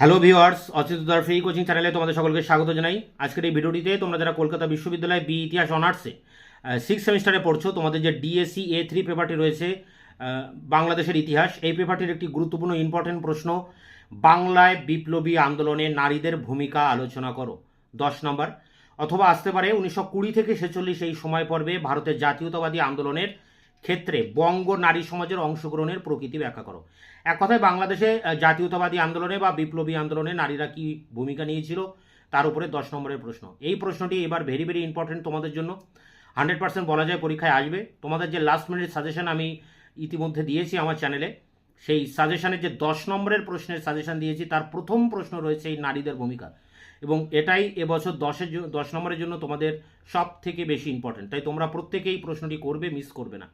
Hello viewers অচিতদার free coaching চ্যানেলে তোমাদের সকলকে স্বাগত জানাই। আজকের এই ভিডিওটিতে তোমরা যারা কলকাতা বিশ্ববিদ্যালয় বি ইতিহাস অনার্সে সিক্স সেমিস্টারে পড়ছো, তোমাদের যে ডিএসসি এ থ্রি পেপারটি রয়েছে বাংলাদেশের ইতিহাস, এই পেপারটির একটি গুরুত্বপূর্ণ ইম্পর্টেন্ট প্রশ্ন, বাংলায় বিপ্লবী আন্দোলনে নারীদের ভূমিকা আলোচনা করো। দশ নম্বর, অথবা আসতে পারে উনিশশো কুড়ি থেকে ছেচল্লিশ এই সময় পর্বে ভারতের জাতীয়তাবাদী আন্দোলনের ক্ষেত্রে বঙ্গ নারী সমাজের অংশগ্রহণের প্রকৃতি ব্যাখ্যা করো। এক কথায় বাংলাদেশে জাতীয়তাবাদী আন্দোলনে বা বিপ্লবী আন্দোলনে নারীরা কি ভূমিকা নিয়েছিল? তার উপরে দশ নম্বরের প্রশ্ন। এই প্রশ্নটি এবার ভেরি ভেরি ইম্পর্টেন্ট তোমাদের জন্য। হান্ড্রেড পার্সেন্ট বলা যায় পরীক্ষায় আসবে। তোমাদের যে লাস্ট মিনিট সাজেশন আমি ইতিমধ্যে দিয়েছি আমার চ্যানেলে সেই সাজেশনের যে দশ নম্বরের প্রশ্নের সাজেশন দিয়েছি, তার প্রথম প্রশ্ন রয়েছে এই নারীদের ভূমিকা। এবং এটাই এবছর দশের দশ নম্বরের জন্য তোমাদের সব থেকে বেশি ইম্পর্টেন্ট তাই তোমরা প্রত্যেকেই প্রশ্নটি করবে মিস করবে না।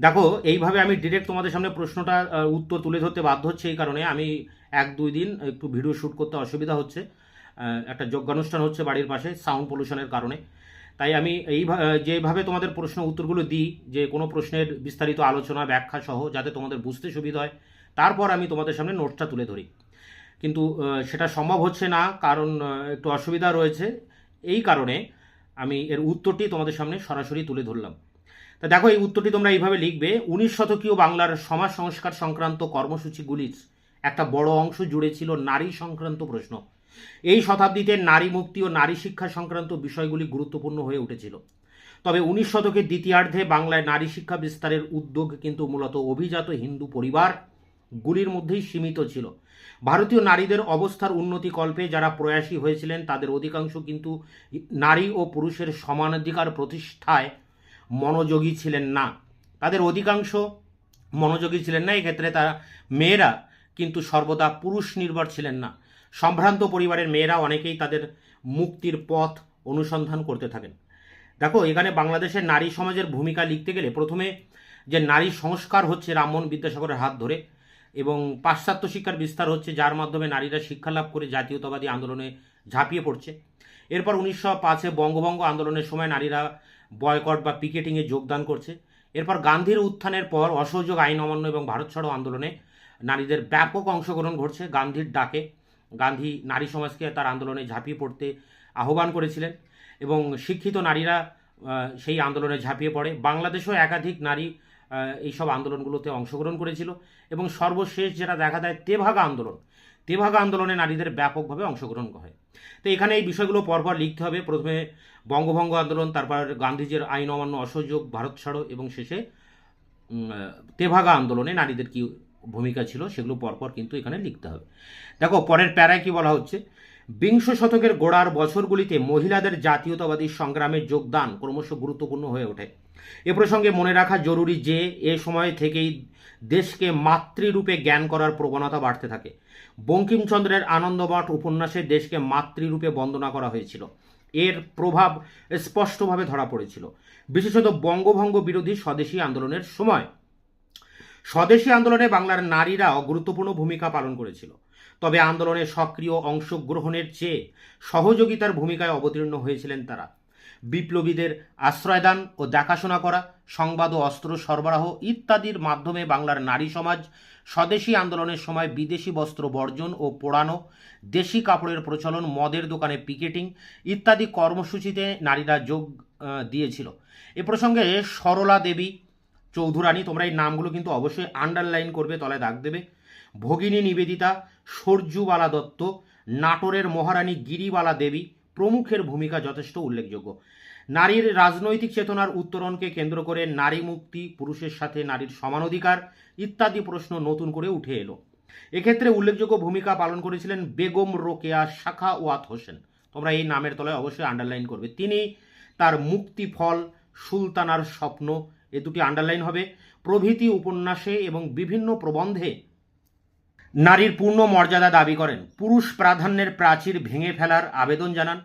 দেখো, এইভাবে আমি ডিরেক্ট তোমাদের সামনে প্রশ্নটা উত্তর তুলে ধরতে বাধ্য হচ্ছে এই কারণে। আমি এক দুই দিন একটু ভিডিও শ্যুট করতে অসুবিধা হচ্ছে। একটা যজ্ঞানুষ্ঠান হচ্ছে বাড়ির পাশে সাউন্ড পলিউশনের কারণে। তাই আমি এই যেভাবে তোমাদের প্রশ্ন উত্তরগুলো দিই, যে কোনো প্রশ্নের বিস্তারিত আলোচনা, ব্যাখ্যা সহ, যাতে তোমাদের বুঝতে সুবিধা হয়, তারপর আমি তোমাদের সামনে নোটসটা তুলে ধরি। কিন্তু সেটা সম্ভব হচ্ছে না, কারণ একটু অসুবিধা রয়েছে। এই কারণে আমি এর উত্তরটি তোমাদের সামনে সরাসরি তুলে ধরলাম। তা দেখো, এই উত্তরটি তোমরা এইভাবে লিখবে, উনিশ শতকীয় বাংলার সমাজ সংস্কার সংক্রান্ত কর্মসূচিগুলির একটা বড় অংশ জুড়ে ছিল নারী সংক্রান্ত প্রশ্ন। এই শতাব্দীতে নারী মুক্তি ও নারী শিক্ষা সংক্রান্ত বিষয়গুলি গুরুত্বপূর্ণ হয়ে উঠেছিল। তবে উনিশ শতকের দ্বিতীয়ার্ধে বাংলায় নারী শিক্ষা বিস্তারের উদ্যোগ কিন্তু মূলত অভিজাত হিন্দু পরিবারগুলির মধ্যেই সীমিত ছিল। ভারতীয় নারীদের অবস্থার উন্নতি কল্পে যারা প্রয়াসী হয়েছিলেন, তাদের অধিকাংশ কিন্তু নারী ও পুরুষের সমানাধিকার প্রতিষ্ঠায় মনোযোগী ছিলেন না। তাদের অধিকাংশ মনোযোগী ছিলেন না, এক্ষেত্রে তারা মেয়েরা কিন্তু সর্বদা পুরুষ নির্ভর ছিলেন না। সম্ভ্রান্ত পরিবারের মেয়েরা অনেকেই তাদের মুক্তির পথ অনুসন্ধান করতে থাকেন। দেখো, এখানে বাংলাদেশের নারী সমাজের ভূমিকা লিখতে গেলে প্রথমে যে নারী সংস্কার হচ্ছে রামমোহন বিদ্যাসাগরের হাত ধরে এবং পাশ্চাত্য শিক্ষার বিস্তার হচ্ছে যার মাধ্যমে নারীরা শিক্ষা লাভ করে জাতীয়তাবাদী আন্দোলনে ঝাঁপিয়ে পড়ছে। এরপর উনিশশো পাঁচে বঙ্গভঙ্গ আন্দোলনের সময় নারীরা বয়কট বা পিকেটিংয়ে যোগদান করছে। এরপর গান্ধীর উত্থানের পর অসহযোগ আইন অমান্য এবং ভারত ছাড়ো আন্দোলনে নারীদের ব্যাপক অংশগ্রহণ ঘটছে গান্ধীর ডাকে। গান্ধী নারী সমাজকে তার আন্দোলনে ঝাঁপিয়ে পড়তে আহ্বান করেছিলেন এবং শিক্ষিত নারীরা সেই আন্দোলনে ঝাঁপিয়ে পড়ে। বাংলাদেশেও একাধিক নারী এইসব আন্দোলনগুলোতে অংশগ্রহণ করেছিল এবং সর্বশেষ যেটা দেখা দেয় তেভাগা আন্দোলন। তেভাগা আন্দোলনে নারীদের ব্যাপকভাবে অংশগ্রহণ হয় তো এখানে এই বিষয়গুলো পরপর লিখতে হবে। প্রথমে বঙ্গভঙ্গ আন্দোলন, তারপর গান্ধীজির আইন অমান্য অসহযোগ, ভারত ছাড়ো, এবং শেষে তেভাগা আন্দোলনে নারীদের কি ভূমিকা ছিল সেগুলো পরপর কিন্তু এখানে লিখতে হবে। দেখো, পরের প্যারায় কি বলা হচ্ছে? বিংশ শতকের গোড়ার বছরগুলিতে মহিলাদের জাতীয়তাবাদী সংগ্রামে যোগদান ক্রমশ গুরুত্বপূর্ণ হয়ে ওঠে। এ প্রসঙ্গে মনে রাখা জরুরি যে, এ সময় থেকেই দেশকে মাতৃরূপে জ্ঞান করার প্রবণতা বাড়তে থাকে। বঙ্কিমচন্দ্রের আনন্দমঠ উপন্যাসে দেশকে মাতৃরূপে বন্দনা করা হয়েছিল। এর প্রভাব স্পষ্টভাবে ধরা পড়েছিল। বিশেষত বঙ্গভঙ্গ বিরোধী স্বদেশী আন্দোলনের সময়। স্বদেশী আন্দোলনে বাংলার নারীরাও গুরুত্বপূর্ণ ভূমিকা পালন করেছিল। তবে আন্দোলনে সক্রিয় অংশগ্রহণের চেয়ে সহযোগিতার ভূমিকায় অবতীর্ণ হয়েছিলেন তারা। বিপ্লবীদের আশ্রয়দান ও দেখাশোনা করা, সংবাদ ও অস্ত্র সরবরাহ ইত্যাদির মাধ্যমে বাংলার নারী সমাজ, স্বদেশী আন্দোলনের সময় বিদেশি বস্ত্র বর্জন ও পোড়ানো, দেশি কাপড়ের প্রচলন, মদের দোকানে পিকেটিং ইত্যাদি কর্মসূচিতে নারীরা যোগ দিয়েছিল। এ প্রসঙ্গে সরলা দেবী চৌধুরানী, তোমরা এই নামগুলো কিন্তু অবশ্যই আন্ডারলাইন করবে, তলায় দাগ দেবে। ভগিনী নিবেদিতা, সরজুবালা দত্ত, নাটোরের মহারানী গিরিবালা দেবী প্রমুখের ভূমিকা যথেষ্ট উল্লেখযোগ্য। নারীর রাজনৈতিক চেতনার উত্তরণকে কেন্দ্র করে নারী মুক্তি, পুরুষের সাথে নারীর সমান অধিকার ইত্যাদি প্রশ্ন নতুন করে উঠে এলো। এক্ষেত্রে উল্লেখযোগ্য ভূমিকা পালন করেছিলেন বেগম রোকেয়া, শাখা ওয়াত হোসেন। তোমরা এই নামের তলায় অবশ্যই আন্ডারলাইন করবে। তিনি তার মুক্তি ফল, সুলতানার স্বপ্ন, এ দুটি আন্ডারলাইন হবে। প্রভৃতি উপন্যাসে এবং বিভিন্ন প্রবন্ধে নারীর পূর্ণ মর্যাদা দাবি করেন। পুরুষ প্রাধান্যের প্রাচীর ভেঙে ফেলার আবেদন জানান।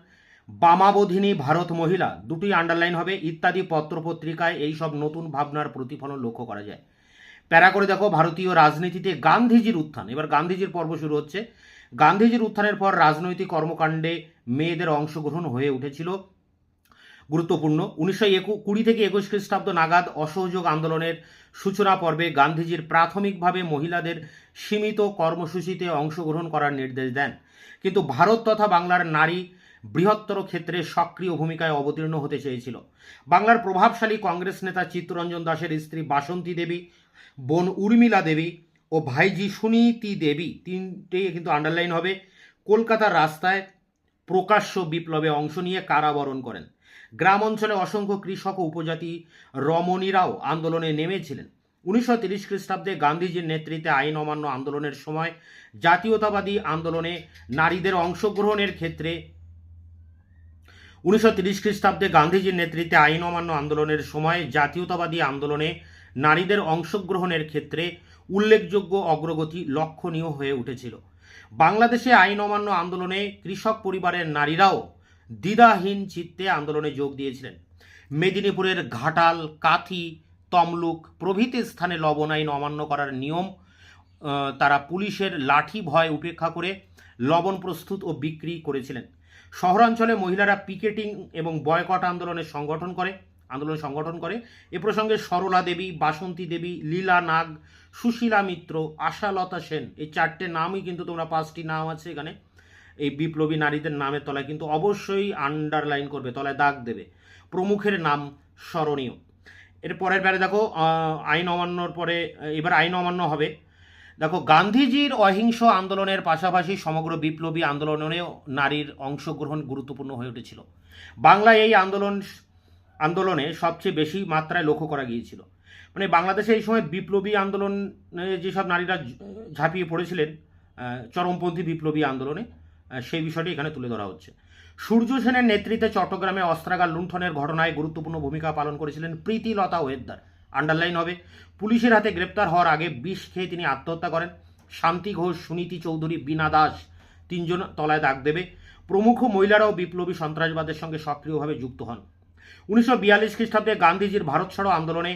বামাবোধিনী ভারত মহিলা, দুটি আন্ডারলাইন হবে, ইত্যাদি পত্রপত্রিকায় এইসব নতুন ভাবনার প্রতিফলন লক্ষ্য করা যায়। প্যারা করে দেখো, ভারতীয় রাজনীতিতে গান্ধীজির উত্থান। এবার গান্ধীজির পর্ব শুরু হচ্ছে। গান্ধীজির উত্থানের পর রাজনৈতিক কর্মকাণ্ডে মেয়েদের অংশগ্রহণ হয়ে উঠেছিল। গুরুত্বপূর্ণ। উনিশশো একু, কুড়ি থেকে একুশ খ্রিস্টাব্দ নাগাদ অসহযোগ আন্দোলনের সূচনা পর্বে গান্ধীজির প্রাথমিকভাবে মহিলাদের সীমিত কর্মসূচিতে অংশগ্রহণ করার নির্দেশ দেন। কিন্তু ভারত তথা বাংলার নারী বৃহত্তর ক্ষেত্রে সক্রিয় ভূমিকায় অবতীর্ণ হতে চেয়েছিল। বাংলার প্রভাবশালী কংগ্রেস নেতা চিত্তরঞ্জন দাসের স্ত্রী বাসন্তী দেবী, বোন উর্মিলা দেবী ও ভাইজি সুনীতি দেবী তিনটেই কিন্তু আন্ডারলাইন হবে। কলকাতার রাস্তায় প্রকাশ্য বিপ্লবে অংশ নিয়ে কারাবরণ করেন। গ্রাম অঞ্চলে অসংখ্য কৃষক ও উপজাতি রমণীরাও আন্দোলনে নেমেছিলেন। উনিশশো তিরিশ খ্রিস্টাব্দে গান্ধীজির নেতৃত্বে আইন অমান্য আন্দোলনের সময় জাতীয়তাবাদী আন্দোলনে নারীদের অংশগ্রহণের ক্ষেত্রে উনিশশো তিরিশ খ্রিস্টাব্দে গান্ধীজির নেতৃত্বে আইন অমান্য আন্দোলনের সময় জাতীয়তাবাদী আন্দোলনে নারীদের অংশগ্রহণের ক্ষেত্রে উল্লেখযোগ্য অগ্রগতি লক্ষণীয় হয়ে উঠেছিল। বাংলাদেশে আইন অমান্য আন্দোলনে কৃষক পরিবারের নারীরাও দ্বিধাহীন চিত্তে আন্দোলনে যোগ দিয়েছিলেন। মেদিনীপুরের ঘাটাল, কাথি, তমলুক প্রভৃতি স্থানে লবণ আইন অমান্য করার নিয়ম তারা পুলিশের লাঠি ভয় উপেক্ষা করে লবণ প্রস্তুত ও বিক্রি করেছিলেন। শহরাঞ্চলে মহিলারা পিকেটিং এবং বয়কট আন্দোলনের সংগঠন করে, আন্দোলন সংগঠন করে। এ প্রসঙ্গে সরলা দেবী, বাসন্তী দেবী, লীলা নাগ, সুশীলা মিত্র, আশালতা সেন, এই চারটে নামই কিন্তু তোমরা পাঁচটি নাম আছে এখানে। এই বিপ্লবী নারীদের নামের তলায় কিন্তু অবশ্যই আন্ডারলাইন করবে, তলায় দাগ দেবে। প্রমুখের নাম স্মরণীয়। এর পরের বেড়ে দেখো আইন অমান্যর পরে, এবার আইন অমান্য হবে। দেখো, গান্ধীজির অহিংস আন্দোলনের পাশাপাশি সমগ্র বিপ্লবী আন্দোলনেও নারীর অংশগ্রহণ গুরুত্বপূর্ণ হয়ে উঠেছিল। বাংলায় এই আন্দোলন, আন্দোলনে সবচেয়ে বেশি মাত্রায় লক্ষ্য করা গিয়েছিল। মানে বাংলাদেশে এই সময় বিপ্লবী আন্দোলনে যেসব নারীরা ঝাঁপিয়ে পড়েছিলেন চরমপন্থী বিপ্লবী আন্দোলনে সেই বিষয়টি এখানে তুলে ধরা হচ্ছে। সূর্য সেনের নেতৃত্বে চট্টগ্রামে অস্ত্রাগার লুণ্ঠনের ঘটনায় গুরুত্বপূর্ণ ভূমিকা পালন করেছিলেন প্রীতিলতা ওয়েদ্দার। আন্ডারলাইন হবে। পুলিশের হাতে গ্রেপ্তার হওয়ার আগে বিষ খেয়ে তিনি আত্মহত্যা করেন। শান্তি ঘোষ, সুনীতি চৌধুরী, বীণা দাস তিনজন তলায় দাগ দেবে। প্রমুখ মহিলারাও বিপ্লবী সন্ত্রাসবাদের সঙ্গে সক্রিয়ভাবে যুক্ত হন। উনিশশো বিয়াল্লিশ খ্রিস্টাব্দে গান্ধীজির ভারত ছাড়ো আন্দোলনে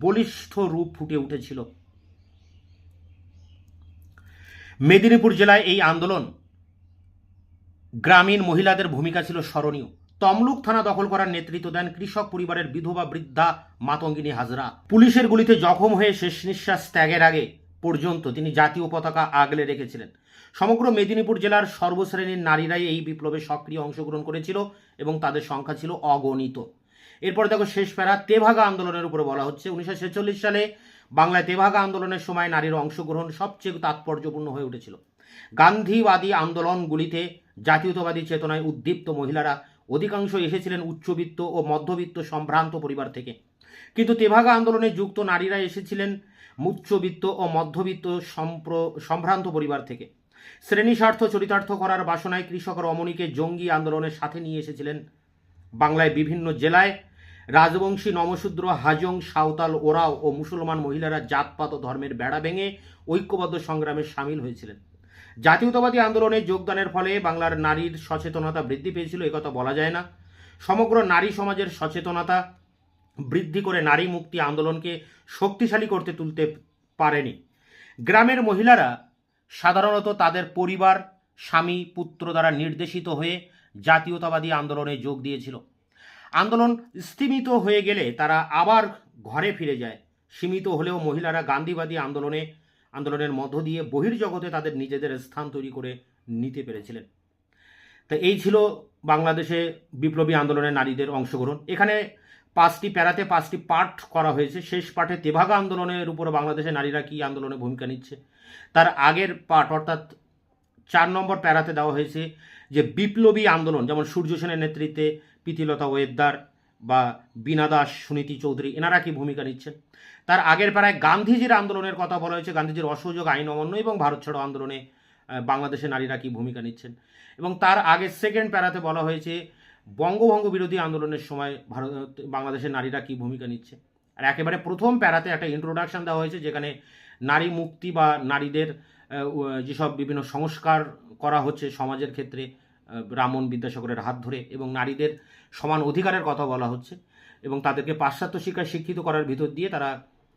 বলিষ্ঠ রূপ ফুটে উঠেছিল। মেদিনীপুর জেলায় এই আন্দোলন গ্রামীণ মহিলাদের ভূমিকা ছিল স্মরণীয়। তমলুক থানা দখল করার নেতৃত্ব দেন কৃষক পরিবারের বিধবা বৃদ্ধা মাতঙ্গিনী হাজরা। পুলিশের গুলিতে জখম হয়ে শেষ নিঃশ্বাস ত্যাগের আগে পর্যন্ত তিনি জাতীয় পতাকা আগলে রেখেছিলেন। সমগ্র মেদিনীপুর জেলার সর্বশ্রেণীর নারীরাই এই বিপ্লবে সক্রিয় অংশগ্রহণ করেছিল এবং তাদের সংখ্যা ছিল অগণিত। এরপর দেখো শেষ প্যারা, তেভাগা আন্দোলনের উপরে বলা হচ্ছে। উনিশশো ছেচল্লিশ সালে বাংলায় তেভাগা আন্দোলনের সময় নারীর অংশগ্রহণ সবচেয়ে তাৎপর্যপূর্ণ হয়ে উঠেছিল। গান্ধীবাদী আন্দোলনগুলিতে জাতীয়তাবাদী চেতনায় উদ্দীপ্ত মহিলারা অধিকাংশ এসেছিলেন উচ্চবিত্ত ও মধ্যবিত্ত সম্ভ্রান্ত পরিবার থেকে। কিন্তু তেভাগা আন্দোলনে যুক্ত নারীরা এসেছিলেন উচ্চবিত্ত ও মধ্যবিত্ত সম্প্র, সম্ভ্রান্ত পরিবার থেকে। শ্রেণি স্বার্থ, চরিতার্থ করার বাসনায় কৃষক রমণীকে জঙ্গি আন্দোলনের সাথে নিয়ে এসেছিলেন বাংলায় বিভিন্ন জেলায়। রাজবংশী নমশূদ্র, হাজং, সাঁওতাল, ওরাও ও মুসলমান মহিলারা জাতপাত ও ধর্মের বেড়া ভেঙে ঐক্যবদ্ধ সংগ্রামে সামিল হয়েছিলেন। জাতীয়তাবাদী আন্দোলনে যোগদানের ফলে বাংলার নারীর সচেতনতা বৃদ্ধি পেয়েছিল একথা বলা যায় না। সমগ্র নারী সমাজের সচেতনতা বৃদ্ধি করে নারী মুক্তি আন্দোলনকে শক্তিশালী করতে তুলতে পারেনি। গ্রামের মহিলারা সাধারণত তাদের পরিবার, স্বামী, পুত্র দ্বারা নির্দেশিত হয়ে জাতীয়তাবাদী আন্দোলনে যোগ দিয়েছিল। আন্দোলন স্থিমিত হয়ে গেলে তারা আবার ঘরে ফিরে যায়। সীমিত হলেও মহিলারা গান্ধীবাদী আন্দোলনে আন্দোলনের মধ্য দিয়ে বহির্জগতে তাদের নিজেদের স্থান তৈরি করে নিতে পেরেছিলেন। তা এই ছিল বাংলাদেশে বিপ্লবী আন্দোলনের নারীদের অংশগ্রহণ। এখানে পাঁচটি প্যারাতে পাঁচটি পাঠ করা হয়েছে। শেষ পাঠে তেভাগা আন্দোলনের উপরে বাংলাদেশে নারীরা কী আন্দোলনে ভূমিকা নিচ্ছে, তার আগের পাঠ অর্থাৎ চার নম্বর প্যারাতে দেওয়া হয়েছে যে বিপ্লবী আন্দোলন, যেমন সূর্য সেনের নেতৃত্বে প্রীতিলতা ওয়েদ্দার বা বীণা দাস সুনীতি চৌধুরী, এনারা কি ভূমিকা নিচ্ছেন? তার আগের প্যারায় গান্ধীজির আন্দোলনের কথা বলা হয়েছে। গান্ধীজির অসহযোগ আইন অমান্য এবং ভারত ছাড়ো আন্দোলনে বাংলাদেশের নারীরা কি ভূমিকা নিচ্ছেন? এবং তার আগে সেকেন্ড প্যারাতে বলা হয়েছে, বঙ্গভঙ্গ বিরোধী আন্দোলনের সময় ভারত, বাংলাদেশের নারীরা কি ভূমিকা নিচ্ছে? আর একেবারে প্রথম প্যারাতে একটা ইন্ট্রোডাকশন দেওয়া হয়েছে, যেখানে নারী মুক্তি বা নারীদের যেসব বিভিন্ন সংস্কার করা হচ্ছে সমাজের ক্ষেত্রে রামন বিদ্যাসাগরের হাত ধরে এবং নারীদের সমান অধিকারের কথা বলা হচ্ছে এবং তাদেরকে পাশ্চাত্য শিক্ষায় শিক্ষিত করার ভিতর দিয়ে তারা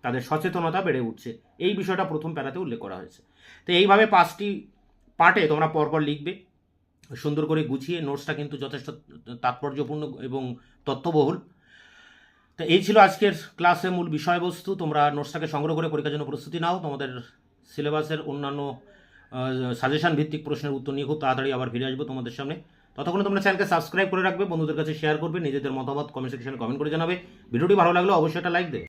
তাদের সচেতনতা বেড়ে উঠছে। এই বিষয়টা প্রথম প্যারাতে উল্লেখ করা হয়েছে। তো এইভাবে পাঁচটি পার্টে তোমরা পরপর লিখবে। সুন্দর করে গুছিয়ে নোটসটা কিন্তু যথেষ্ট তাৎপর্যপূর্ণ এবং তথ্যবহুল। তো এই ছিল আজকের ক্লাসের মূল বিষয়বস্তু। তোমরা নোটসটাকে সংগ্রহ করে পরীক্ষার জন্য প্রস্তুতি নাও। তোমাদের সিলেবাসের অন্যান্য সাজেশন ভিত্তিক প্রশ্নের উত্তর নিয়ে খুব তাড়াতাড়ি আবার ফিরে আসব তোমাদের সামনে। ততক্ষণ তোমরা চ্যানেলকে সাবস্ক্রাইব করে রাখবে, বন্ধুদের কাছে শেয়ার করবে, নিজেদের মতামত কমেন্ট সেকশনে কমেন্ট করে জানাবে। ভিডিওটি ভালো লাগলে অবশ্যই একটা লাইক দেবে